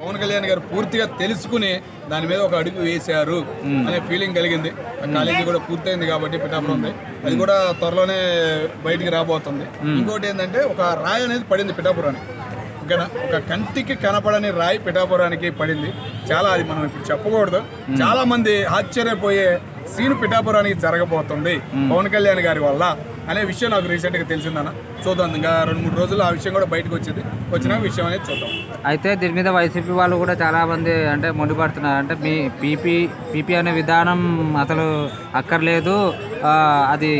పవన్ కళ్యాణ్ గారు పూర్తిగా తెలుసుకుని దాని మీద ఒక అడుగు వేశారు అనే ఫీలింగ్ కలిగింది. ఆ కాలేజీ కూడా పూర్తయింది కాబట్టి పిఠాపురం ఉంది. అది కూడా త్వరలోనే బయటికి రాబోతుంది. ఇంకోటి ఏంటంటే ఒక రాయి అనేది పడింది పిఠాపురానికి. ఓకేనా? ఒక కంటికి కనపడని రాయి పిఠాపురానికి పడింది. చాలా అది మనం ఇప్పుడు చెప్పకూడదు. చాలా మంది ఆశ్చర్యపోయే సీన్ పిఠాపురానికి జరగబోతుంది. పవన్ కళ్యాణ్ గారి వల్ల. అనే విషయం నాకు రీసెంట్గా తెలిసిందన్న చూద్దాం ఇంకా రెండు మూడు రోజులు ఆ విషయం కూడా బయటకు వచ్చింది. వచ్చిన విషయం అనేది చూద్దాం. అయితే దీని మీద వైసీపీ వాళ్ళు కూడా చాలామంది అంటే మొండిపడుతున్నారు. అంటే మీ పీపీ పీపీ అనే విధానం అసలు అక్కర్లేదు. అది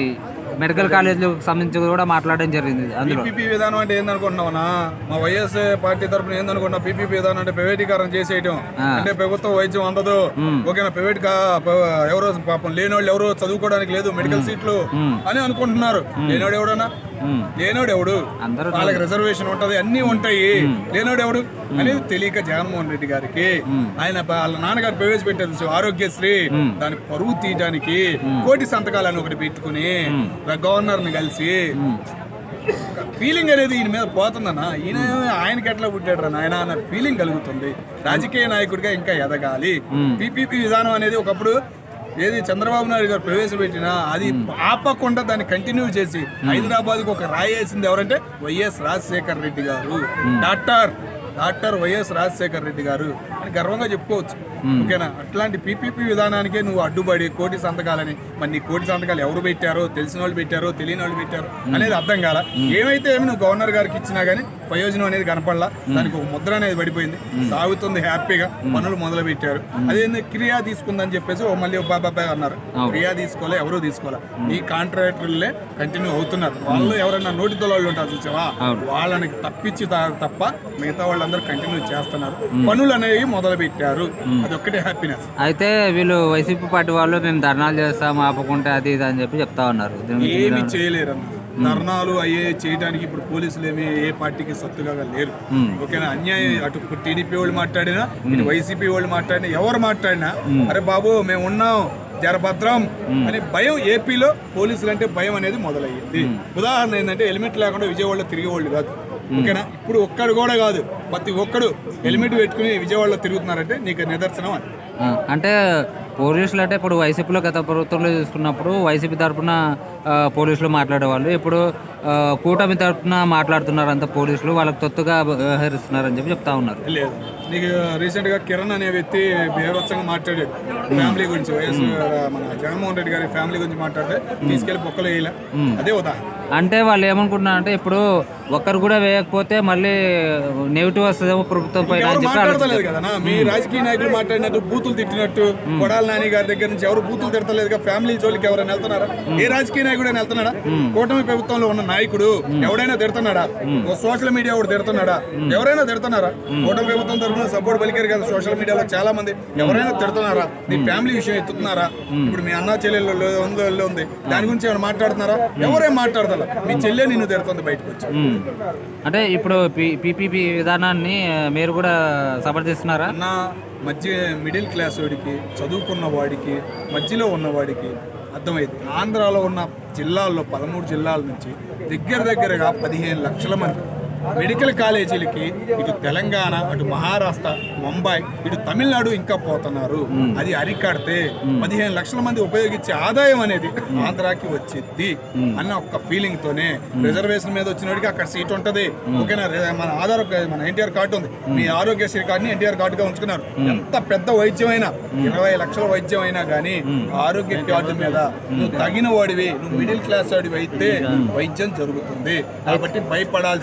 మెడికల్ కాలేజీలకు సంబంధించి కూడా మాట్లాడడం జరిగింది అందులో. పీపీపీ విధానం అంటే ఏందనుకుంటున్నావునా? మా వైఎస్ పార్టీ తరపున ఏందనుకున్నా పీపీపీ విధానం అంటే ప్రైవేటీకరణ చేసేయటం. అంటే ప్రభుత్వం వైద్యం అందదు. ఓకేనా? ప్రైవేట్ ఎవరో పాపం లేనోళ్ళు ఎవరు చదువుకోవడానికి లేదు మెడికల్ సీట్లు అని అనుకుంటున్నారు. లేనోడు ఎవడన్నా ఉమ్. లేనోడు ఎవడు అందరూ వాళ్ళకి రిజర్వేషన్ ఉంటది అన్ని ఉంటాయి. లేనోడు ఎవడు అనేది తెలియక జగన్మోహన్ రెడ్డి గారికి ఆయన వాళ్ళ నాన్నగారు ప్రవేశపెట్టారు ఆరోగ్యశ్రీ? దాని పరువు తీయడానికి కోటి సంతకాలను ఒకటి పెట్టుకుని గవర్నర్ని కలిసి ఫీలింగ్ అనేది ఈయన మీద పోతుందన్న. ఈయన ఆయనకి ఎట్లా పుట్టాడు నాయన అన్న ఫీలింగ్ కలుగుతుంది. రాజకీయ నాయకుడిగా ఇంకా ఎదగాలి. పీపీపీ విధానం అనేది ఒకప్పుడు ఏది చంద్రబాబు నాయుడు గారు ప్రవేశపెట్టినా అది ఆపకుండా దాన్ని కంటిన్యూ చేసి హైదరాబాద్కు ఒక రాయి వేసింది ఎవరంటే వైఎస్ రాజశేఖర్ రెడ్డి గారు. Doctor doctor YS Rajasekhar Reddy గారు. అని గర్వంగా చెప్పుకోవచ్చు. ఓకేనా? అట్లాంటి పీపీపీ విధానానికే నువ్వు అడ్డుపడి కోటి సంతకాలని మరి నీ కోటి సంతకాలు ఎవరు పెట్టారో తెలిసిన వాళ్ళు పెట్టారో తెలియని వాళ్ళు పెట్టారో అనేది అర్థం కాల. ఏమైతే ఏమి నువ్వు గవర్నర్ గారికి ఇచ్చినా గానీ ప్రయోజనం అనేది కనపడలా. దానికి ఒక ముద్ర అనేది పడిపోయింది. సాగుతుంది హ్యాపీగా పనులు మొదలు పెట్టారు అదేంది? క్రియా తీసుకుందని చెప్పేసి ఓ మళ్ళీ ఓ బాబాయ్ అన్నారు. క్రియా తీసుకోలే ఎవరు తీసుకోలే. నీ కాంట్రాక్టర్లే కంటిన్యూ అవుతున్నారు. వాళ్ళు ఎవరైనా నోటి తొలళ్ళు ఉంటారు చూసావా? వాళ్ళని తప్పించి తప్ప మిగతా వాళ్ళందరూ కంటిన్యూ చేస్తున్నారు. పనులు అనేవి మొదలు పెట్టారు అదొక్కటే హ్యాపీనెస్ అయితే వీళ్ళు వైసీపీ పార్టీ వాళ్ళు మేము ధర్నాలు చేస్తాం ఆపకుంటే అది ఇది అని చెప్పి చెప్తా ఉన్నారు. ఏమి చేయలేరు ధర్నాలు అయ్యే చేయడానికి ఇప్పుడు పోలీసులు ఏమి ఏ పార్టీకి సత్తుగా లేరు. ఓకేనా? అన్యాయం అటు టీడీపీ వాళ్ళు మాట్లాడినా ఇటు వైసీపీ వాళ్ళు మాట్లాడినా ఎవరు మాట్లాడినా అరే బాబు మేము ఉన్నాం జరభద్రం అని భయం ఏపీలో పోలీసులు అంటే భయం అనేది మొదలయ్యింది. ఉదాహరణ ఏంటంటే హెల్మెట్ లేకుండా విజయవాడలో తిరిగేవాళ్ళు కాదు. ఓకేనా? ఇప్పుడు ఒక్కడు కూడా కాదు. ప్రతి ఒక్కడు హెల్మెట్ పెట్టుకుని విజయవాడలో తిరుగుతున్నారంటే నీకు నిదర్శనం అది అంటే పోలీసులు అంటే ఇప్పుడు వైసీపీలో గత ప్రభుత్వంలో చూసుకున్నప్పుడు వైసీపీ తరఫున పోలీసులు మాట్లాడేవాళ్ళు. ఇప్పుడు కూటమి తరఫున మాట్లాడుతున్నారు అంత పోలీసులు వాళ్ళకి తొత్తుగా వ్యవహరిస్తున్నారు అని చెప్పి చెప్తా ఉన్నారు. లేదు. నీకు రీసెంట్గా కిరణ్ అనే వ్యక్తి బీభత్సంగా మాట్లాడాడు. ఫ్యామిలీ గురించి వైఎస్ మన జగన్మోహన్ రెడ్డి గారి ఫ్యామిలీ గురించి మాట్లాడితే తీసుకెళ్ళి పొక్కలు వేయలే. అదే ఉదాహరణ. అంటే వాళ్ళు ఏమనుకుంటున్నారు అంటే ఇప్పుడు ఒక్కరు కూడా వేయకపోతే మళ్ళీ నెగిటివ్ వస్తుందేమో ప్రభుత్వం పైన అని చెప్పి కదా మీ రాజకీయ నాయకులు మాట్లాడినట్టు బూతులు తిట్టినట్టు కొడాల నాని గారి దగ్గర నుంచి ఎవరు బూతులు తిడతలేదు కదా ఫ్యామిలీ జోలికి ఎవరైనా వెళ్తున్నారా? ఏ రాజకీయ నాయకుడు అయినా వెళ్తున్నాడా? కూటమి ప్రభుత్వంలో ఉన్న నాయకుడు ఎవడైనా తిడుతున్నాడా? సోషల్ మీడియా కూడా తిడుతున్నాడా? ఎవరైనా తిడుతున్నారా? కూటమి ప్రభుత్వం తరఫున సపోర్ట్ పలికారు కదా సోషల్ మీడియాలో చాలా మంది ఎవరైనా తిడుతున్నారా? నీ ఫ్యామిలీ విషయం ఎత్తుతున్నారా? ఇప్పుడు మీ అన్న చెల్లెళ్ళు ఉందో ఉంది దాని గురించి ఏమైనా మాట్లాడుతున్నారా? ఎవరేం మాట్లాడతారా? మీ చెల్లె నిన్ను తిడుతుంది బయటకు వచ్చి. అంటే ఇప్పుడు పీపీపీ విధానాన్ని మీరు కూడా సమర్థిస్తున్నారా? మధ్య మిడిల్ క్లాస్ వాడికి చదువుకున్న వాడికి మధ్యలో ఉన్నవాడికి అర్థమైంది. ఆంధ్రాలో ఉన్న జిల్లాల్లో పదమూడు జిల్లాల నుంచి దగ్గర దగ్గరగా పదిహేను లక్షల మంది. మెడికల్ కాలేజీలకి ఇటు తెలంగాణ అటు మహారాష్ట్ర ముంబై ఇటు తమిళనాడు ఇంకా పోతున్నారు. అది అరికడితే పదిహేను లక్షల మంది ఉపయోగించే ఆదాయం అనేది ఆంధ్రాకి వచ్చింది అన్న ఒక్క ఫీలింగ్ తోనే రిజర్వేషన్ మీద వచ్చినోడికి అక్కడ సీట్ ఉంటది. ఓకేనా? మన ఆధార్ మన ఎన్టీఆర్ కార్డు ఉంది. మీ ఆరోగ్యశ్రీ కార్డుని ఎన్టీఆర్ కార్డుగా ఉంచుకున్నారు. ఎంత పెద్ద వైద్యం అయినా ఇరవై లక్షల వైద్యం అయినా కానీ ఆరోగ్య కార్డు మీద నువ్వు తగిన వాడివి నువ్వు మిడిల్ క్లాస్ వాడివి అయితే వైద్యం జరుగుతుంది. కాబట్టి భయపడాల్సిన